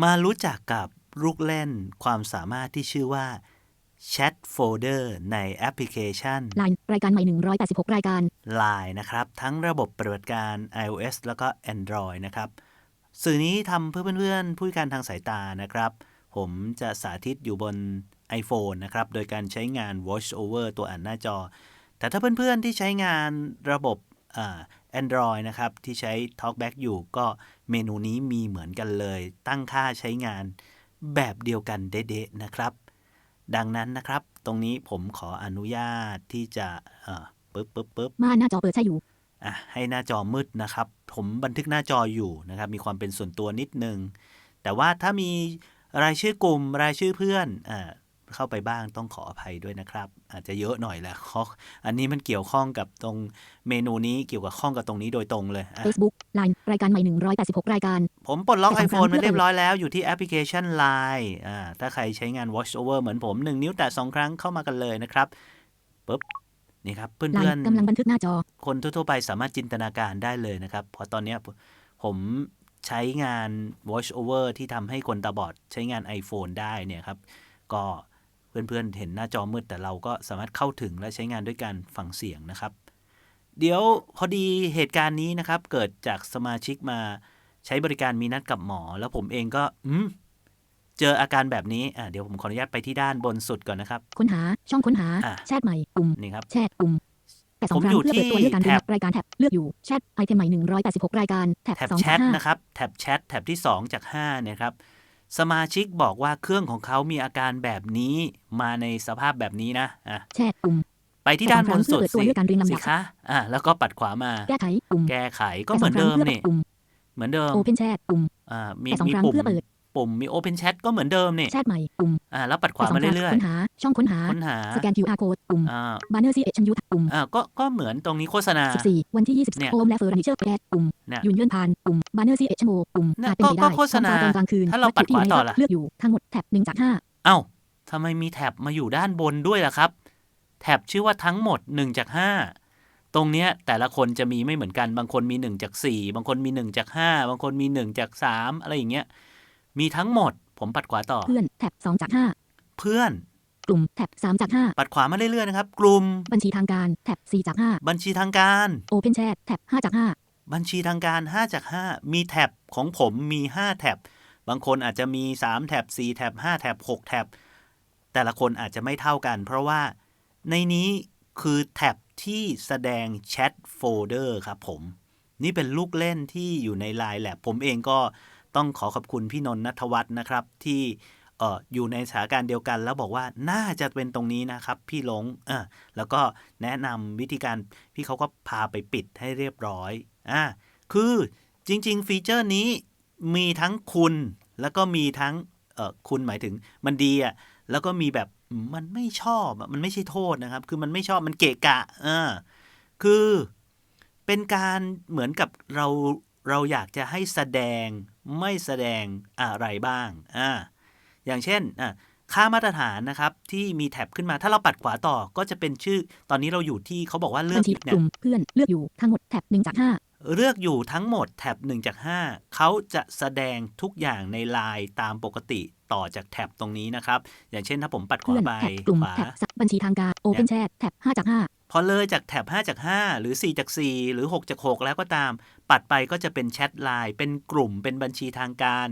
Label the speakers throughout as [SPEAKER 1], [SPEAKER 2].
[SPEAKER 1] มารู้จักกับลูกเล่นความสามารถที่ชื่อว่า Chat Folder ในแอปพลิเคชัน
[SPEAKER 2] ไลน์รายการใหม่ 186 รายการ
[SPEAKER 1] Line นะครับ ทั้งระบบปฏิบัติการ iOS แล้วก็ Android นะครับ สื่อนี้ทำเพื่อเพื่อนๆ ผู้พิการทางสายตานะครับ ผมจะสาธิตอยู่บน iPhone นะครับ โดยการใช้งาน Watch Over ตัวอ่านหน้าจอ แต่ถ้าเพื่อนๆ ที่ใช้งานระบบอ่า Android นะครับ ที่ใช้ TalkBack อยู่ก็เมนูนี้มีเหมือนกันเลย ตั้งค่าใช้งานแบบเดียวกันเด๊ะๆนะครับ ดังนั้นนะครับ ตรงนี้ผมขออนุญาตที่จะเอ่อปึ๊บปึ๊บปึ๊บ
[SPEAKER 2] ม่านหน้าจอเปิดใช่อยู่
[SPEAKER 1] อะให้หน้าจอมืดนะครับ ผมบันทึกหน้าจออยู่นะครับ มีความเป็นส่วนตัวนิดนึง แต่ว่าถ้ามีรายชื่อกลุ่มรายชื่อเพื่อนอ่า เข้าไปบ้างต้องขออภัยด้วยนะครับ อาจจะเยอะหน่อยแหละเพราะอันนี้มันเกี่ยวข้องกับตรงเมนูนี้เกี่ยวกับข้องกับตรงนี้โดยตรงเลยอะ
[SPEAKER 2] Facebook ไลน์รายการใหม่ 186 รายการ
[SPEAKER 1] ผมปลดล็อก
[SPEAKER 2] แต่สองครั้ง
[SPEAKER 1] iPhone มา
[SPEAKER 2] เพื่อ
[SPEAKER 1] เรียบร้อยแล้วอยู่ที่แอปพลิเคชัน Line อ่าถ้าใครใช้งาน Watch Over เหมือนผม 1 นิ้วแตะ2ครั้งเข้ามากันเลยนะครับปุ๊บนี่ครับเพื่
[SPEAKER 2] ไล
[SPEAKER 1] อน
[SPEAKER 2] น์
[SPEAKER 1] ๆ
[SPEAKER 2] กำลังบันทึกหน้าจอ
[SPEAKER 1] คนทั่วๆไปสามารถจินตนาการได้เลยนะครับเพราะตอนเนี้ยผมใช้งาน Watch Over ที่ทำให้คนตาบอดใช้งาน iPhone ได้เนี่ยครับ ก็ เพื่อนๆเห็นหน้าจอมืดแต่เราก็สามารถเข้าถึงและใช้งานด้วยการฟังเสียงนะครับ เดี๋ยวพอดีเหตุการณ์นี้นะครับ เกิดจากสมาชิกมาใช้บริการมีนัดกับหมอ แล้วผมเองก็อืมเจออาการแบบนี้อะเดี๋ยวผมขออนุญาตไปที่ด้านบนสุดก่อนนะครับ
[SPEAKER 2] ค้นหาช่องค้นหา
[SPEAKER 1] อะ
[SPEAKER 2] แชทใหม่ปุ่ม
[SPEAKER 1] นี่ครับ
[SPEAKER 2] แชทปุ่มแต่สอง
[SPEAKER 1] ผม
[SPEAKER 2] ครั้
[SPEAKER 1] อยู่
[SPEAKER 2] งเพื่อเปิดตัว
[SPEAKER 1] ที่
[SPEAKER 2] เลือกการ
[SPEAKER 1] แท็บ
[SPEAKER 2] รายการแท็บเลือกอยู่แชทไอเทมใหม่186รายการแท็บ
[SPEAKER 1] แท็บ
[SPEAKER 2] 2
[SPEAKER 1] แชท
[SPEAKER 2] 5
[SPEAKER 1] นะครับ แท็บแชทแท็บที่ 2 จาก5เนี่ยครับ สมาชิกบอกว่าเครื่องของเขามีอาการแบบนี้มาในสภาพแบบนี้นะอะ
[SPEAKER 2] แชทปุ่ม
[SPEAKER 1] ไปที่ด้านบนสุด
[SPEAKER 2] แท็บสองครั้งเพื่อเปิดตัว
[SPEAKER 1] สิ
[SPEAKER 2] เลือกการเรียงลำดับ
[SPEAKER 1] สิคะอะแล้วก็ปัดขวามา
[SPEAKER 2] แก้ไขปุ่ม
[SPEAKER 1] แก้ไขก็เหมือนเดิมนี่
[SPEAKER 2] ปุ่ม
[SPEAKER 1] เหมือนเดิม
[SPEAKER 2] โอเพนแชทปุ่ม
[SPEAKER 1] อ่ามี
[SPEAKER 2] แต่สอง
[SPEAKER 1] มี
[SPEAKER 2] ครั้ง
[SPEAKER 1] ปุ่ม
[SPEAKER 2] เพื่อเปิด
[SPEAKER 1] ปุ่มมี Open Chat ก็เหมือนเดิมนี่
[SPEAKER 2] แชทใหม่ปุ่ม
[SPEAKER 1] อ่าแล้วปัดขวา
[SPEAKER 2] แต่สอง
[SPEAKER 1] มา
[SPEAKER 2] ครั้ง
[SPEAKER 1] เรื่อย
[SPEAKER 2] ค้นหาช่องค้นหา
[SPEAKER 1] ๆค้นหา
[SPEAKER 2] สแกน QR code ปุ่ม
[SPEAKER 1] อ่า
[SPEAKER 2] banner CH ยูปุ่ม
[SPEAKER 1] อ่าก็ก็เหมือนตรงนี้โฆษณา
[SPEAKER 2] 14 วันที่
[SPEAKER 1] เนี่ย
[SPEAKER 2] 20โอมและเฟอร์นิเจอร์แก๊สปุ่ม
[SPEAKER 1] เนี่ย
[SPEAKER 2] ยืนเลื่อนผ่านปุ่ม banner CH ชั่วโมงปุ่ม
[SPEAKER 1] เนี่ย
[SPEAKER 2] อาจเป็นไป
[SPEAKER 1] ก็
[SPEAKER 2] ได้
[SPEAKER 1] ก็โฆษณา
[SPEAKER 2] ท้องฟ้ตอนกลางคืน
[SPEAKER 1] ถ้าเราปัดขวาต่อล่ะ
[SPEAKER 2] เลือกอยู่ทั้งหมดแท็บ1จาก5
[SPEAKER 1] เอ้าทำไมมีแท็บมาอยู่ด้านบนด้วยล่ะครับ แท็บชื่อว่าทั้งหมด1จาก5ตรงเนี้ยแต่ละคนจะมีไม่เหมือนกัน บางคนมี1จาก4บางคนมี1จาก5บางคนมี1จาก3อะไรอย่างเงี้ย มีทั้งหมด ผมปัดขวาต่อ
[SPEAKER 2] เพื่อนแท็บ2จาก
[SPEAKER 1] เพื่อน
[SPEAKER 2] 5กลุ่มแท็บ3จาก
[SPEAKER 1] ปัดขวามาเรื่อยๆนะครับ กลุ่ม
[SPEAKER 2] 5บัญชีทางการแท็บ4จาก
[SPEAKER 1] บัญชีทางการ
[SPEAKER 2] 5 Open Chat แท็บ5จาก
[SPEAKER 1] บัญชีทางการ 5 จาก 5 มีแท็บของผมมี 5 แท็บบางคนอาจจะมี 3 แท็บ4แท็บ5แท็บ6แท็บแต่ละคนอาจจะไม่เท่ากัน เพราะว่าในนี้คือแท็บที่แสดงแชทโฟลเดอร์ครับผม นี่เป็นลูกเล่นที่อยู่ใน Line แหละผมเองก็ ต้องขอขอบคุณพี่นนท์นัทวัฒน์นะครับ ที่ออยู่ในสถานการณ์เดียวกัน แล้วบอกว่าน่าจะเป็นตรงนี้นะครับ พี่หลงเออแล้วก็แนะนำวิธีการพี่เขาก็พาไปปิดให้เรียบร้อยอ่าคือจริง ๆ ฟีเจอร์นี้มีทั้งคุณแล้วก็มีทั้งเออคุณหมายถึงมันดีอะแล้วก็มีแบบมันไม่ชอบมันไม่ใช่โทษนะครับ คือมันไม่ชอบมันเกะกะอ่าคือเป็นการเหมือนกับเรา เราอยากจะให้แสดงไม่แสดงอะไรบ้างอ่าอย่างเช่นอะค่ามาตรฐานนะครับที่มีแท็บขึ้นมาถ้าเราปัดขวาต่อก็จะเป็นชื่อ ตอนนี้เราอยู่ที่เขาบอกว่า
[SPEAKER 2] 5
[SPEAKER 1] เลื
[SPEAKER 2] บั
[SPEAKER 1] อก
[SPEAKER 2] ญชี
[SPEAKER 1] เนี่
[SPEAKER 2] ก
[SPEAKER 1] ย
[SPEAKER 2] ลุ่มเพื่อนเลือกอยู่ทั้งหมดแท็บ1จาก
[SPEAKER 1] เลือกอยู่ทั้งหมดแท็บ1จาก5เขาจะแสดงทุกอย่างในไลน์ตามปกติต่อจากแท็บตรงนี้นะครับ อย่างเช่นถ้าผมปัด
[SPEAKER 2] 5
[SPEAKER 1] ขวา
[SPEAKER 2] เพื่อน
[SPEAKER 1] ไป
[SPEAKER 2] แท็บกลุ่ม
[SPEAKER 1] ขวา
[SPEAKER 2] แท็บ3บัญชีทางการ Open Chat แท็บ5จาก
[SPEAKER 1] พอเลยจากแท็บ5จาก5หรือ 4 จาก 4 หรือ 6 จาก 6 แล้วก็ตาม ปัดไปก็จะเป็นแชทไลน์เป็นกลุ่มเป็นบัญชีทางการ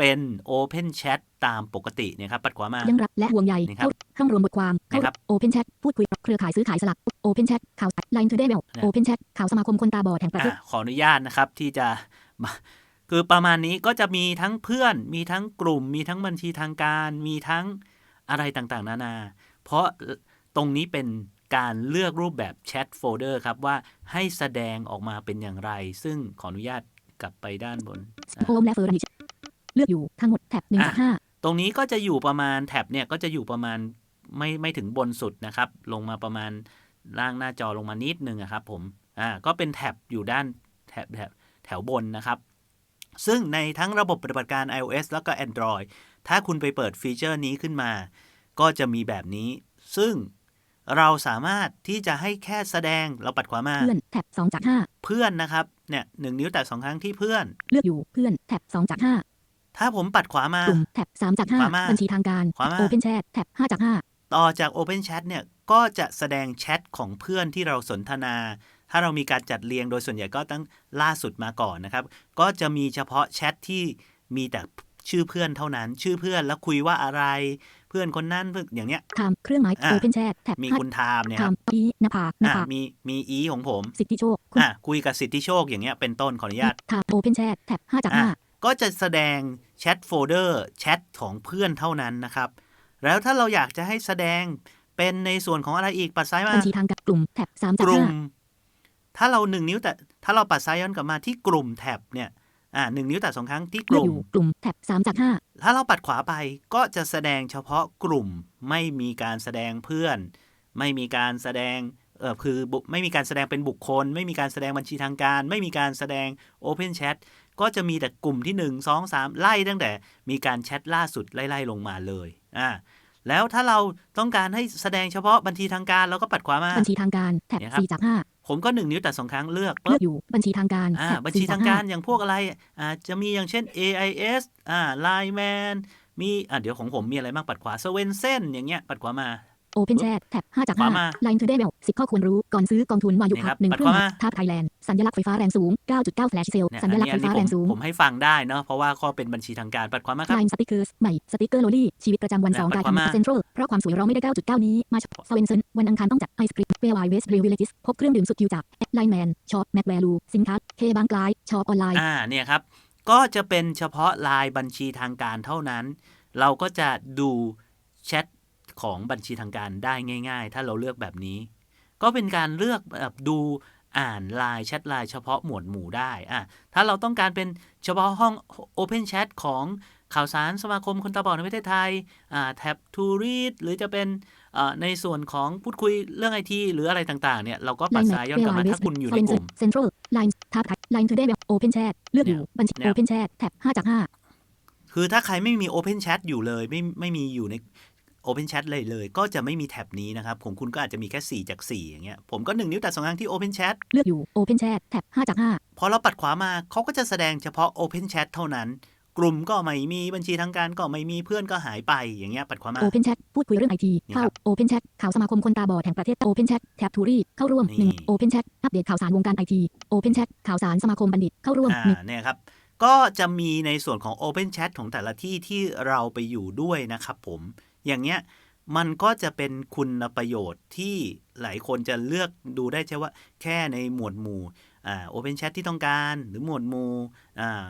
[SPEAKER 1] เป็น Open Chat ตามปกติเนี่ยครับปัดขวามา
[SPEAKER 2] 5ยังรับและห่วงใย
[SPEAKER 1] นี่ครับ
[SPEAKER 2] เข้าห้องรวมบทความเข้า
[SPEAKER 1] นะครับ
[SPEAKER 2] Open Chat พูดคุยเครือข่ายซื้อขายสลัก Open Chat ข่าวไลน์ทูเดย์เบล
[SPEAKER 1] เนี่ย
[SPEAKER 2] Open Chat ข่าวสมาคมคนตาบอดแห่งประเทศ
[SPEAKER 1] อะขออนุญาตนะครับที่จะมาคือประมาณนี้ก็จะมีทั้งเพื่อน มีทั้งกลุ่ม มีทั้งบัญชีทางการ มีทั้งอะไรต่างๆ นานา เพราะตรงนี้เป็นการเลือกรูปแบบแชทโฟลเดอร์ครับ ว่าให้แสดงออกมาเป็นอย่างไร ซึ่งขออนุญาตกลับไปด้านบนอะ
[SPEAKER 2] โฮมและเฟอร์นิเจอร์ เลือกอยู่ทั้งหมดแท็บ1จาก
[SPEAKER 1] ตรงนี้ก็จะอยู่ประมาณแท็บเนี่ยก็จะอยู่ประมาณไม่ไม่ถึงบนสุดนะครับ ลงมาประมาณล่างหน้าจอลงมานิดนึงอะครับผมอ่าก็เป็นแท็บอยู่ด้านแท็บแถบแถวบนนะครับ ซึ่งในทั้งระบบปฏิบัติการ iOS แล้วก็ Android ถ้าคุณไปเปิดฟีเจอร์นี้ขึ้นมา ก็จะมีแบบนี้ ซึ่งเราสามารถที่จะให้แค่แสดงเราปัดขวามา
[SPEAKER 2] 5เพื่อนแท็บ2จาก
[SPEAKER 1] เพื่อนนะครับเนี่ยหนึ่งนิ้วแตะสองครั้งที่เพื่อน
[SPEAKER 2] 5เลือกอยู่เพื่อนแท็บ2จาก
[SPEAKER 1] ถ้าผมปัดขวามาก
[SPEAKER 2] ลุ่มแท็บสามจากห้า
[SPEAKER 1] ขวามา
[SPEAKER 2] บัญชีทางการ
[SPEAKER 1] ขวามา
[SPEAKER 2] โอเพนแชทแท็บห้าจากห้า
[SPEAKER 1] ต่อจาก Open Chat เนี่ย ก็จะแสดงแชทของเพื่อนที่เราสนทนา ถ้าเรามีการจัดเรียงโดยส่วนใหญ่ก็ตั้งล่าสุดมาก่อนนะครับ ก็จะมีเฉพาะแชทที่มีแต่ชื่อเพื่อนเท่านั้น ชื่อเพื่อนแล้วคุยว่าอะไร เพื่อนคนนั้นเพื่อนอย่างเนี้ย
[SPEAKER 2] ไทม์เครื่องหมาย
[SPEAKER 1] อะ
[SPEAKER 2] โอเพนแชทแท็บ
[SPEAKER 1] มี
[SPEAKER 2] ห้า
[SPEAKER 1] คุณทามเนี่ย
[SPEAKER 2] ไท
[SPEAKER 1] ครับ
[SPEAKER 2] ม์อีนภาน
[SPEAKER 1] อะ
[SPEAKER 2] ภา
[SPEAKER 1] มีมีอีของผม
[SPEAKER 2] สิทธิโชคคุณ
[SPEAKER 1] อะคุยกับสิทธิโชคอย่างเงี้ยเป็นต้นขออนุญาต
[SPEAKER 2] ไทม์โอเพนแชทแท็บห้าจาก
[SPEAKER 1] อะ
[SPEAKER 2] ห้า
[SPEAKER 1] ก็จะแสดงแชทโฟลเดอร์แชทของเพื่อนเท่านั้นนะครับ แล้วถ้าเราอยากจะให้แสดงเป็นในส่วนของอะไรอีกปัดซ้ายมา
[SPEAKER 2] บัญชีทางการกลุ่มแท็บสาม
[SPEAKER 1] ก
[SPEAKER 2] จาก
[SPEAKER 1] ลุ่
[SPEAKER 2] ห้าม
[SPEAKER 1] ถ้าเราหนึ่งนิ้วแต่ถ้าเราปัดซ้ายย้อนกลับมาที่กลุ่มแท็บเนี่ยอ่าหนึ่งนิ้วแต่สองครั้งที่ก
[SPEAKER 2] เลือก
[SPEAKER 1] ลุ่
[SPEAKER 2] อ
[SPEAKER 1] ม
[SPEAKER 2] ยู่กลุ่มแท็บสามจากห้า
[SPEAKER 1] ถ้าเราปัดขวาไปก็จะแสดงเฉพาะกลุ่มไม่มีการแสดงเพื่อน ไม่มีการแสดงเออคือบุไม่มีการแสดงเป็นบุคคล ไม่มีการแสดงบัญชีทางการ ไม่มีการแสดง Open Chat ก็จะมีแต่กลุ่มที่ 1 2 3 ไล่ตั้งแต่มีการแชทล่าสุดไล่ๆลงมาเลยอ่าแล้วถ้าเราต้องการให้แสดงเฉพาะบัญชีทางการเราก็ปัดขวามา
[SPEAKER 2] บัญชีทางการแท็บ
[SPEAKER 1] เนี่ยครับ
[SPEAKER 2] สี่จากห้า
[SPEAKER 1] ผมก็หนึ่งนิ้วแต่สองครั้งเลือก
[SPEAKER 2] เลื
[SPEAKER 1] ปุ๊
[SPEAKER 2] อบกอยู่บัญชีทางการ
[SPEAKER 1] อ่า
[SPEAKER 2] แท็บ
[SPEAKER 1] บัญชี
[SPEAKER 2] สี่จ
[SPEAKER 1] ทาง
[SPEAKER 2] ห้
[SPEAKER 1] การอย่างพวกอะไรอ่าจะมีอย่างเช่น AIS อ่า Line Man มีอ่าเดี๋ยวของผมมีอะไรบ้างปัดขวา s w e n s e n อย่างเงี้ยปัดขวามา
[SPEAKER 2] โอเพนแชทแท็บห้าจาก
[SPEAKER 1] ขวา
[SPEAKER 2] ห้า
[SPEAKER 1] มา
[SPEAKER 2] ไลน์ทูเดย์เบลสิบข้อควรรู้ก่อนซื้อ กองทุนวายุ
[SPEAKER 1] นี่ค
[SPEAKER 2] พั
[SPEAKER 1] รั
[SPEAKER 2] ก
[SPEAKER 1] บ
[SPEAKER 2] หนึ่ง
[SPEAKER 1] ปัด
[SPEAKER 2] เครื่อง
[SPEAKER 1] ขวา
[SPEAKER 2] หมาย
[SPEAKER 1] มา
[SPEAKER 2] ทับไทยแลนด์สัญลักษณ์ไฟฟ้าแรงสูง 9.9 แฟลชเซล
[SPEAKER 1] เนี่ย
[SPEAKER 2] สั
[SPEAKER 1] อัน
[SPEAKER 2] ญลักษ
[SPEAKER 1] นี้
[SPEAKER 2] ณ์
[SPEAKER 1] อั
[SPEAKER 2] ไฟ
[SPEAKER 1] นนี้
[SPEAKER 2] ฟ้า
[SPEAKER 1] ผ
[SPEAKER 2] แร
[SPEAKER 1] ม
[SPEAKER 2] งสูง
[SPEAKER 1] ผมให้ฟังได้เนาะ เพราะว่าก็เป็นบัญชีทางการ ปัดขวามาครับ
[SPEAKER 2] ไลน์สติกเกอร์ใหม่ สติกเกอร์โลลี่ ชีวิตประจำวัน
[SPEAKER 1] เนี่ย
[SPEAKER 2] สอง
[SPEAKER 1] ปัด
[SPEAKER 2] ราย
[SPEAKER 1] ขวามา
[SPEAKER 2] เซ็นทรัลเพราะความสวยเราไม่ได้ 9.9 นี้ มาสเวนเซนวันอังคารต้องจัดไอศครีมเวลไวเวสเรวิลเลจิสพบเครื่องดื่มสุดคิวจากไลน์แมนช็อปแมคแวลูสินค้าเคบังกลายช็อปออนไลน์
[SPEAKER 1] อ่า เนี่ยครับ ก็จะเป็นเฉพาะลายบัญชีทางการเท่านั้น เราก็จะดูแชทของบัญชีทางการได้ง่าย ๆ ถ้าเราเลือกแบบนี้ ก็เป็นการเลือกแบบดู อ่านไลน์แชทไลน์เฉพาะหมวดหมู่ได้อะถ้าเราต้องการเป็นเฉพาะห้อง Open Chat ของข่าวสารสมาคมคนตาบอดในประเทศไทยอ่าแท็บ to read หรือจะเป็นเอ่อในส่วนของพูดคุยเรื่องไอทีหรืออะไรต่างๆเนี่ยเราก็ปัด
[SPEAKER 2] ไลน์แม
[SPEAKER 1] ซ้าย
[SPEAKER 2] น
[SPEAKER 1] ย้อนกลับมาถ้าคุณอยู่ในกลุ่ม
[SPEAKER 2] เซ็นทรัลไลน์ทับไลน์ทูเดย์เบลโอเพนแชทเลือกอยู่บัญชี
[SPEAKER 1] เนี่ย
[SPEAKER 2] โอเพนแชทแท็บ5จาก5
[SPEAKER 1] คือถ้าใครไม่มี Open Chat อยู่เลยไม่ไม่มีอยู่ใน Open Chat เลยเลย ก็จะไม่มีแท็บนี้นะครับ ของคุณก็อาจจะมีแค่ 4 จาก 4 อย่างเงี้ย ผมก็ 1 นิ้วแต่สองครั้งที่ Open Chat
[SPEAKER 2] เลือกอยู่โอเพนแชทแท็บ5จาก5
[SPEAKER 1] พอเราปัดขวามาเขาก็จะแสดงเฉพาะ Open Chat เท่านั้น กลุ่มก็ไม่มีบัญชีทางการก็ไม่มีเพื่อนก็หายไปอย่างเงี้ยปัดขวามา
[SPEAKER 2] โอเพนแชทพูดคุยเรื่องไอที
[SPEAKER 1] นี่
[SPEAKER 2] เข้า
[SPEAKER 1] ครับ
[SPEAKER 2] โอเพนแชทข่าวสมาคมคนตาบอดแห่งประเทศโอเพนแชทแท็บทูรี่เข้าร่วม
[SPEAKER 1] นี่
[SPEAKER 2] หนึ่งโอเพนแชทอัปเดตข่าวสารวงการไอทีโอเพนแชทข่าวสารสมาคมบัณฑิตเข้าร่วม
[SPEAKER 1] อ่า
[SPEAKER 2] หนึ่ง
[SPEAKER 1] เนี่ยครับก็จะมีในส่วนของ Open Chat ของแต่ละที่ที่เราไปอยู่ด้วยนะครับผม อย่างเงี้ยมันก็จะเป็นคุณประโยชน์ที่หลายคนจะเลือกดูได้ใช่ว่าแค่ในหมวดหมู่อ่า Open Chat ที่ต้องการ หรือหมวดหมู่อ่า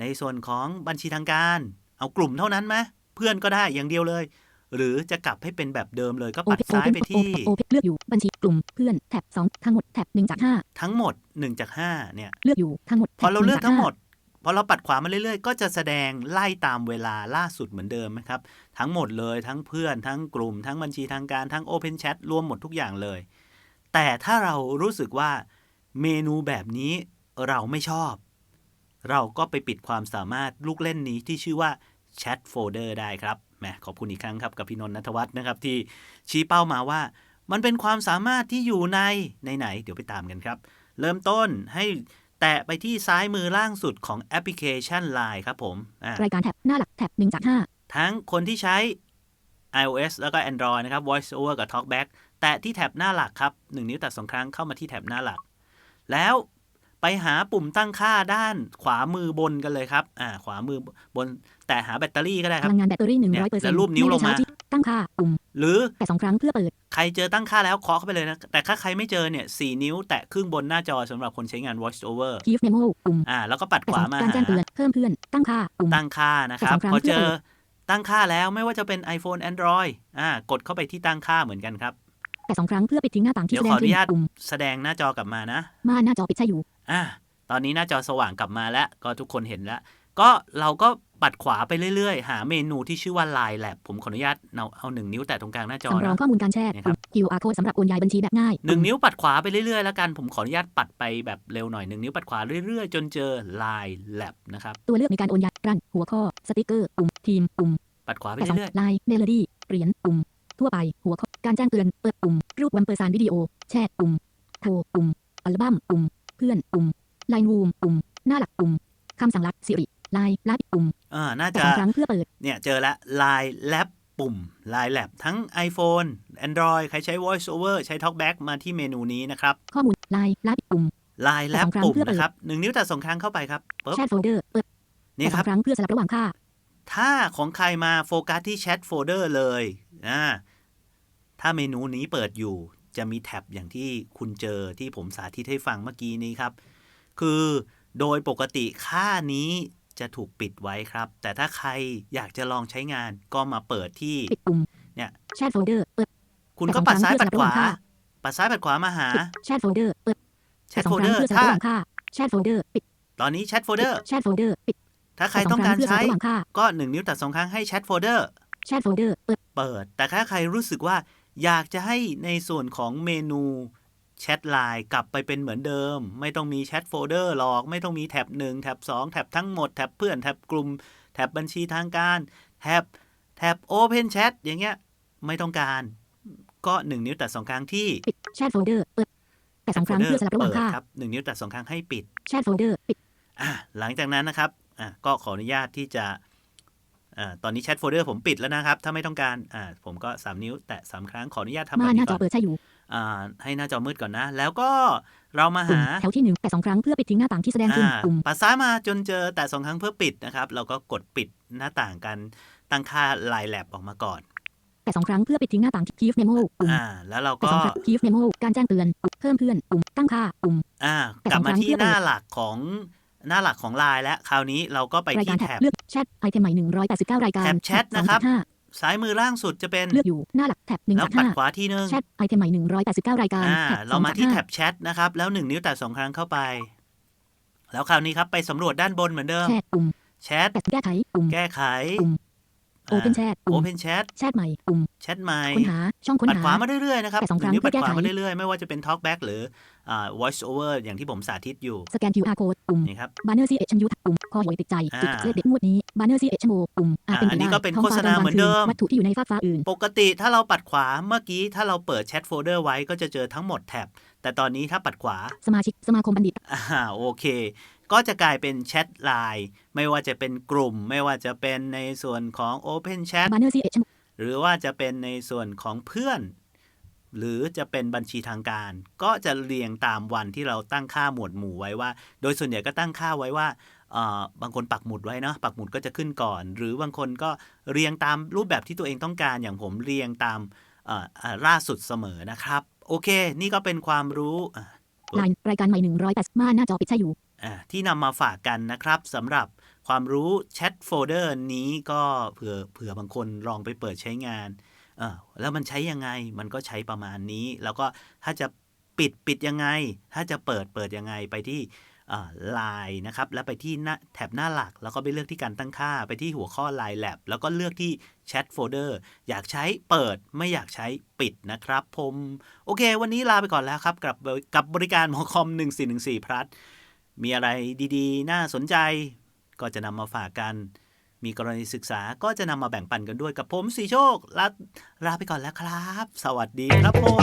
[SPEAKER 1] ในส่วนของบัญชีทางการ เอากลุ่มเท่านั้นไหมเพื่อนก็ได้อย่างเดียวเลย หรือจะกลับให้เป็นแบบเดิมเลยก็
[SPEAKER 2] โอ
[SPEAKER 1] ปัด
[SPEAKER 2] เพน
[SPEAKER 1] ซ้ายไปที่
[SPEAKER 2] โอเพนเลือกอยู่บัญชีกลุ่มเพื่อนแท็บ2ทั้งหมดแท็บ1จาก5
[SPEAKER 1] ทั้งหมด1จาก5เนี่ย
[SPEAKER 2] เลือกอยู่ทั้งหมด
[SPEAKER 1] พอเราเลือก
[SPEAKER 2] แท็บ
[SPEAKER 1] ทั้ง
[SPEAKER 2] 1
[SPEAKER 1] หมด พอเราปัดขวามาเรื่อยๆ ก็จะแสดงไล่ตามเวลาล่าสุดเหมือนเดิมนะครับ ทั้งหมดเลยทั้งเพื่อนทั้งกลุ่ม ทั้งบัญชีทางการทั้ง Open Chat รวมหมดทุกอย่างเลย แต่ถ้าเรารู้สึกว่าเมนูแบบนี้เราไม่ชอบ เราก็ไปปิดความสามารถลูกเล่นนี้ที่ชื่อว่า Chat Folder ได้ครับแมขอบคุณอีกครั้งครับกับพี่นนท์นัทวัฒน์นะครับที่ชี้เป้ามาว่า มันเป็นความสามารถที่อยู่ในในไหน เดี๋ยวไปตามกันครับ เริ่มต้นให้ แตะไปที่ซ้ายมือล่างสุดของแอปพลิเคชัน Line ครับผมอะ
[SPEAKER 2] รายการแท็บหน้าหลักแท็บ1จาก5
[SPEAKER 1] ทั้งคนที่ใช้ iOS แล้วก็ Android นะครับ Voice Over กับ Talkback แตะที่แท็บหน้าหลักครับ1นิ้วแตะสองครั้งเข้ามาที่แท็บหน้าหลัก แล้วไปหาปุ่มตั้งค่าด้านขวามือบนกันเลยครับ อ่า ขวามือบน แต่หาแบตเตอรี่ก็ได้ค
[SPEAKER 2] พ
[SPEAKER 1] รับ
[SPEAKER 2] ลังงานแบตเตอรี่
[SPEAKER 1] เนี่ย
[SPEAKER 2] 100%เปอร์เซ็
[SPEAKER 1] แล้
[SPEAKER 2] นต์
[SPEAKER 1] วรูปนิ้วลงมา
[SPEAKER 2] ตั้งค่าปุ่ม
[SPEAKER 1] หรือ
[SPEAKER 2] แต่สองครั้งเพื่อเปิด
[SPEAKER 1] ใครเจอตั้งค่าแล้วเคาะเข้าไปเลยนะ แต่ถ้าใครไม่เจอเนี่ยสนิ้วแตะครึ่งบนหน้าจอสำหรับคนใช้งาน Voice Over
[SPEAKER 2] Keep Memo ปุ่ม
[SPEAKER 1] อ่าแล้วก็ปัด
[SPEAKER 2] แต่
[SPEAKER 1] ข
[SPEAKER 2] ส
[SPEAKER 1] วา
[SPEAKER 2] อง
[SPEAKER 1] มา
[SPEAKER 2] การแจ้งเตือนเพิ่มเพื่อนตั้งค่าปุ่ม
[SPEAKER 1] ตั้งค่านะครับ
[SPEAKER 2] แต่สองครั้ง
[SPEAKER 1] พอเจอ
[SPEAKER 2] เพื่อเปิด
[SPEAKER 1] ตั้งค่าแล้วไม่ว่าจะเป็น iPhone Android อ่ากดเข้าไปที่ตั้งค่าเหมือนกันครับ
[SPEAKER 2] แต่สองครั้งเพื่อปิดทิ้งหน้าต่างที่
[SPEAKER 1] เดี๋ย
[SPEAKER 2] แส
[SPEAKER 1] ว
[SPEAKER 2] ด
[SPEAKER 1] ของอนุ
[SPEAKER 2] ขึ้น
[SPEAKER 1] ญาต
[SPEAKER 2] ปุ่ม
[SPEAKER 1] แสดงหน้าจอกลับมานะ
[SPEAKER 2] ม่านหน้าจอปิดใช่อยู่
[SPEAKER 1] อ่าตอนนี้หน้าจอสว่างกลับมาแล้วก็ทุกคนเห็นแล้ว ก็เราก็ปัดขวาไปเรื่อยๆ หาเมนูที่ชื่อว่า Line Lab ผมขออนุญาตเอาเอาหนึ่งนิ้วแตะตรงกลางหน้าจอ
[SPEAKER 2] สำรอง
[SPEAKER 1] นะ
[SPEAKER 2] ข้อมูลการแชร์
[SPEAKER 1] เนี่ยครับ
[SPEAKER 2] ปุ่ม QR code สำหรับโอนย้ายบัญชีแบบง่าย
[SPEAKER 1] หนึ่งนิ้วปัดขวาไปเรื่อยๆ แล้วกัน ผมขออนุญาตปัดไปแบบเร็วหน่อยหนึ่งนิ้วปัดขวาเรื่อยๆ จนเจอ Line Lab นะครับ
[SPEAKER 2] ตัวเลือกในการโอนย้ายรันหัวข้อ สติกเกอร์ปุ่มทีมปุ่ม
[SPEAKER 1] ปัดขวาไป
[SPEAKER 2] แต่สอง
[SPEAKER 1] เรื่อย
[SPEAKER 2] ไลน์เมโลดี้เหรียญปุ่ม ทั่วไป หัวข้อ การแจ้งเตือน เปิดปุ่ม รูปวันเปอร์ซานวิดีโอ แชทปุ่ม โทรปุ่ม อัลบั้มปุ่ม เพื่อนปุ่มไลน์วูมปุ่ม หน้าหลักปุ่มคำสั่งลัดสิริไลน์ไลน์ปุ่ม
[SPEAKER 1] อ่าน่า
[SPEAKER 2] แต่
[SPEAKER 1] จะ
[SPEAKER 2] สองครั้งเพื่อเปิด
[SPEAKER 1] เนี่ยเจอละ Line Lab ปุ่ม Line Lab ทั้ง iPhone Android ใครใช้ Voice Over ใช้ Talkback มาที่เมนูนี้นะครับ
[SPEAKER 2] ข้อมูลไลน์ไลน์ปุ่ม
[SPEAKER 1] Line
[SPEAKER 2] แต่
[SPEAKER 1] Lab
[SPEAKER 2] สองครั้ง
[SPEAKER 1] ปุ่ม
[SPEAKER 2] เพื่อเปิด
[SPEAKER 1] นะครับหนึ่งนิ้วแต่สองครั้งเข้าไปครับปึ๊บ
[SPEAKER 2] แชทโฟลเดอร์เปิด
[SPEAKER 1] นี่
[SPEAKER 2] แต่
[SPEAKER 1] ค
[SPEAKER 2] ส
[SPEAKER 1] รั
[SPEAKER 2] อบงครั้งเพื่อสลับระหว่างค่า
[SPEAKER 1] ถ้าของใครมาโฟกัสที่แชทโฟลเดอร์เลยอ่าถ้าเมนูนี้เปิดอยู่จะมีแท็บอย่างที่คุณเจอที่ผมสาธิตให้ฟังเมื่อกี้นี้ครับ คือโดยปกติค่านี้ จะถูกปิดไว้ครับ แต่ถ้าใครอยากจะลองใช้งานก็มาเปิดที่
[SPEAKER 2] ปิดปุ่ม
[SPEAKER 1] เนี่ย
[SPEAKER 2] แชทโฟลเดอร์เปิด
[SPEAKER 1] คุณ
[SPEAKER 2] แต่
[SPEAKER 1] ก็
[SPEAKER 2] ของ
[SPEAKER 1] ปัดซ้าย
[SPEAKER 2] ครั้
[SPEAKER 1] ปั
[SPEAKER 2] ง
[SPEAKER 1] ดขวา
[SPEAKER 2] เพื่อสลับระหว่างค่า
[SPEAKER 1] ปัดซ้ายปัดขวามาหา
[SPEAKER 2] ปิดแชทโฟลเดอร์เปิด
[SPEAKER 1] แช
[SPEAKER 2] แต่
[SPEAKER 1] ท
[SPEAKER 2] สอ
[SPEAKER 1] โฟ
[SPEAKER 2] ง
[SPEAKER 1] ล
[SPEAKER 2] ค
[SPEAKER 1] เด
[SPEAKER 2] รั้
[SPEAKER 1] องร์
[SPEAKER 2] เพื่อสลับ
[SPEAKER 1] ถ้า
[SPEAKER 2] ระหว่างค่าแชทโฟลเดอร์ปิด
[SPEAKER 1] ตอนนี้แชทโฟลเดอร์
[SPEAKER 2] แชทโฟลเดอร์ปิด
[SPEAKER 1] ถ้าใคร
[SPEAKER 2] แต่ส
[SPEAKER 1] ต้องการ
[SPEAKER 2] คเพื่อสลั
[SPEAKER 1] ใช้
[SPEAKER 2] บระหว่างค่า
[SPEAKER 1] ก็หนึ่งนิ้วตัดสองครั้งให้แชทโฟลเดอร์
[SPEAKER 2] แชทโฟลเดอร์เปิด
[SPEAKER 1] เปิดแต่ถ้าใครรู้สึกว่าอยากจะให้ในส่วนของเมนู แชทไลน์กลับไปเป็นเหมือนเดิม ไม่ต้องมีแชทโฟลเดอร์หรอก ไม่ต้องมีแท็บ1แท็บ2แท็บทั้งหมด แท็บเพื่อน แท็บกลุ่ม แท็บบัญชีทางการ แท็บแท็บ Open Chat อย่างเงี้ย ไม่ต้องการก็หนึ่งนิ้วตัดสองครั้งที่
[SPEAKER 2] ปิดแชทโฟลเดอร์เปิดแต่สองครั้งเพื่อสลับระหว่าง
[SPEAKER 1] เปิด
[SPEAKER 2] ค่า
[SPEAKER 1] ครับหนึ่งนิ้วตัดสองครั้งให้ปิด
[SPEAKER 2] แชทโฟลเดอร์ปิด
[SPEAKER 1] อะหลังจากนั้นนะครับอะก็ขออนุญาตที่จะอ่าตอนนี้แชทโฟลเดอร์ผมปิดแล้วนะครับ ถ้าไม่ต้องการอ่าผมก็ 3 นิ้ว แตะ3ครั้งขออนุญาตทำแบ
[SPEAKER 2] ม่า
[SPEAKER 1] บ
[SPEAKER 2] นห
[SPEAKER 1] นี้
[SPEAKER 2] น้าจ
[SPEAKER 1] ก่
[SPEAKER 2] อ
[SPEAKER 1] อน
[SPEAKER 2] เปิดใช่อยู่
[SPEAKER 1] อ่า ให้หน้าจอมืดก่อนนะ แล้วก็เรามา
[SPEAKER 2] ปุ่ม
[SPEAKER 1] หา
[SPEAKER 2] แถวที่หนึ่งแต่สองครั้งเพื่อปิดทิ้งหน้าต่างที่แสดงขึ้น
[SPEAKER 1] อ่า
[SPEAKER 2] ปุ่ม
[SPEAKER 1] ปัดซ้ายมาจนเจอแต่สองครั้งเพื่อปิดนะครับ เราก็กดปิดหน้าต่างกันตั้งค่าไลน์แลบออกมาก่อน
[SPEAKER 2] แต่สองครั้งเพื่อปิดทิ้งหน้าต่างคีฟเมโมปุ่ม
[SPEAKER 1] อ่าแล้วเรา
[SPEAKER 2] แต่
[SPEAKER 1] ก็
[SPEAKER 2] สองครั้งคีฟเมโมการแจ้งเตือนปุ่มเพิ่มเพื่อนปุ่มตั้งค่าปุ่ม
[SPEAKER 1] อ่า
[SPEAKER 2] แต่
[SPEAKER 1] กลับ
[SPEAKER 2] สอง
[SPEAKER 1] มา
[SPEAKER 2] ครั้ง
[SPEAKER 1] ที่
[SPEAKER 2] เพื่อ
[SPEAKER 1] หน้า
[SPEAKER 2] เปิด
[SPEAKER 1] หลักของหน้าหลักของไลน์แล้วคราวนี้เราก็ไป
[SPEAKER 2] ราย
[SPEAKER 1] ที่
[SPEAKER 2] การแท็
[SPEAKER 1] แท็
[SPEAKER 2] บบเลือกแชทไอเทมใหม่หนึ่งร้อยแปดสิบเก้ารายการ
[SPEAKER 1] แท็บแชทนะครับ
[SPEAKER 2] ห้า
[SPEAKER 1] ซ้ายมือล่างสุดจะเป็น
[SPEAKER 2] เลือกอยู่หน้าหลักแท็บหนึ่ง
[SPEAKER 1] แล้ว
[SPEAKER 2] จาก
[SPEAKER 1] ปัด
[SPEAKER 2] ห้า
[SPEAKER 1] ขวาที่นึง
[SPEAKER 2] แชทไอเทมใหม่หนึ่งร้อยแปดสิบเก้ารายการ
[SPEAKER 1] อ่า
[SPEAKER 2] แท็บ
[SPEAKER 1] เรามา
[SPEAKER 2] สองจก
[SPEAKER 1] ที่
[SPEAKER 2] ห้
[SPEAKER 1] แท็บแชทนะครับ แล้วหนึ่งนิ้วแตะสองครั้งเข้าไป แล้วคราวนี้ครับไปสำรวจด้านบนเหมือนเดิม
[SPEAKER 2] แชทปุ่ม
[SPEAKER 1] แชท
[SPEAKER 2] แต่แก้ไขปุ่ม
[SPEAKER 1] แก้ไข
[SPEAKER 2] ปุ่ม Open Chat
[SPEAKER 1] โอ
[SPEAKER 2] ปุ่ม
[SPEAKER 1] เพนแชท
[SPEAKER 2] แชทใหม่ปุ่ม
[SPEAKER 1] แชทใหม่
[SPEAKER 2] ค้นหาช่องค้น
[SPEAKER 1] ปัด
[SPEAKER 2] หา
[SPEAKER 1] ขวามาเรื่อยๆนะครับ
[SPEAKER 2] แต่สอง
[SPEAKER 1] ห
[SPEAKER 2] ครั้
[SPEAKER 1] นึ่
[SPEAKER 2] ง
[SPEAKER 1] นิ้วปัด
[SPEAKER 2] เพื่อ
[SPEAKER 1] ขวา
[SPEAKER 2] แก้ไข
[SPEAKER 1] มาเรื่อยๆ ไม่ว่าจะเป็น Talkback หรืออ่า Voice Over อย่างที่ผมสาธิตอยู่
[SPEAKER 2] สแกน QR code ปุ่ม
[SPEAKER 1] นี่ครับ
[SPEAKER 2] บานเนอร์ซีเอชยูปุ่มคอหวยติดใจ
[SPEAKER 1] อ่า
[SPEAKER 2] จุดเลขเด็ดงวดนี้บานเนอร์ซีเอชโมปุ่มอาจเป็น
[SPEAKER 1] อ่าอันนี้
[SPEAKER 2] ไปได้
[SPEAKER 1] ก็เป็น
[SPEAKER 2] ท้อง
[SPEAKER 1] โฆษณา
[SPEAKER 2] ฟ้
[SPEAKER 1] เหมือนเดิม
[SPEAKER 2] วัตถุที่อยู่ในฟากฟ้าอื่น
[SPEAKER 1] ปกติถ้าเราปัดขวาเมื่อกี้ถ้าเราเปิดแชทโฟลเดอร์ไว้ก็จะเจอทั้งหมดแท็บแต่ตอนนี้ถ้าปัดขวา
[SPEAKER 2] สมาชิกสมาคมบัณฑิต
[SPEAKER 1] อ่าโอเค ก็จะกลายเป็นแชทไลน์ไม่ว่าจะเป็นกลุ่ม ไม่ว่าจะเป็นในส่วนของ Open Chat
[SPEAKER 2] บานเนอร์ซีเอช
[SPEAKER 1] หรือว่าจะเป็นในส่วนของเพื่อน หรือจะเป็นบัญชีทางการ ก็จะเรียงตามวันที่เราตั้งค่าหมวดหมู่ไว้ว่า โดยส่วนใหญ่ก็ตั้งค่าไว้ว่าเอ่อบางคนปักหมุดไว้เนาะปักหมุดก็จะขึ้นก่อน หรือบางคนก็เรียงตามรูปแบบที่ตัวเองต้องการอย่างผมเรียงตามเอ่ออ่าล่าสุดเสมอนะครับ โอเค นี่ก็เป็นความรู้อะ
[SPEAKER 2] ไลน์รายการใหม่หนึ่งร้อยแปดม่านหน้าจอปิดใช่อยู่
[SPEAKER 1] อ่า ที่นำมาฝากกันนะครับสำหรับความรู้แชทโฟลเดอร์นี้ก็เผื่อเผื่อบางคนลองไปเปิดใช้งานเออแล้วมันใช้ยังไงมันก็ใช้ประมาณนี้ แล้วก็ถ้าจะปิดปิดยังไง ถ้าจะเปิดเปิดยังไงไปที่ไลน์นะครับ แล้วไปที่หน้าแท็บหน้าหลัก แล้วก็ไปเลือกที่การตั้งค่าไปที่หัวข้อ Line Lab แล้วก็เลือกที่แชทโฟลเดอร์อยากใช้เปิดไม่อยากใช้ปิดนะครับ ผม โอเค วันนี้ลาไปก่อนแล้วครับ กับกับบริการหมอคอม 1414 พลัส มีอะไรดีๆ น่าสนใจ ก็จะนำมาฝากกัน มีกรณีศึกษาก็จะนำมาแบ่งปันกันด้วยกับผมสีโชคลาลาไปก่อนแล้วครับ สวัสดีครับผม